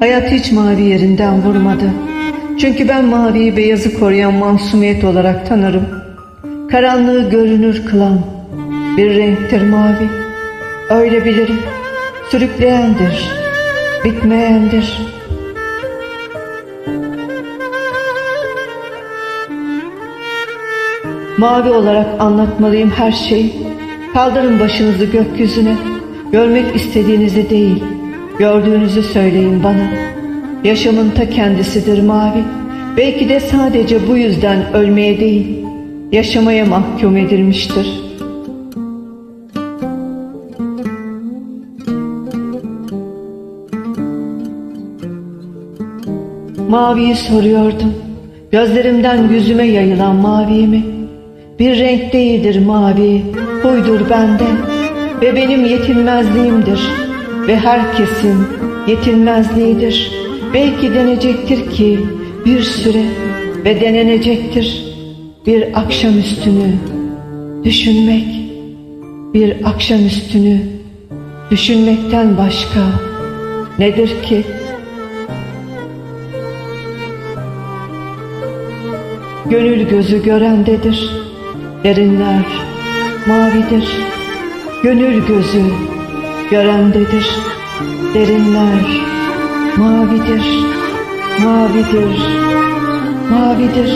Hayat hiç mavi yerinden vurmadı. Çünkü ben maviyi beyazı koruyan masumiyet olarak tanırım. Karanlığı görünür kılan bir renktir mavi. Öyle bilirim. Sürükleyendir, bitmeyendir. Mavi olarak anlatmalıyım her şeyi. Kaldırın başınızı gökyüzüne. Görmek istediğinizi değil, gördüğünüzü söyleyin bana. Yaşamın ta kendisidir mavi. Belki de sadece bu yüzden ölmeye değil, yaşamaya mahkum edilmiştir. Maviyi soruyordum. Gözlerimden yüzüme yayılan mavi mi? Bir renk değildir mavi, huydur bende ve benim yetinmezliğimdir ve herkesin yetinmezliğidir. Belki denecektir ki bir süre ve denenecektir bir akşam üstünü düşünmek, bir akşam üstünü düşünmekten başka nedir ki? Gönül gözü görendedir. Derinler mavidir. Gönül gözü görendedir. Derinler mavidir. Mavidir. Mavidir.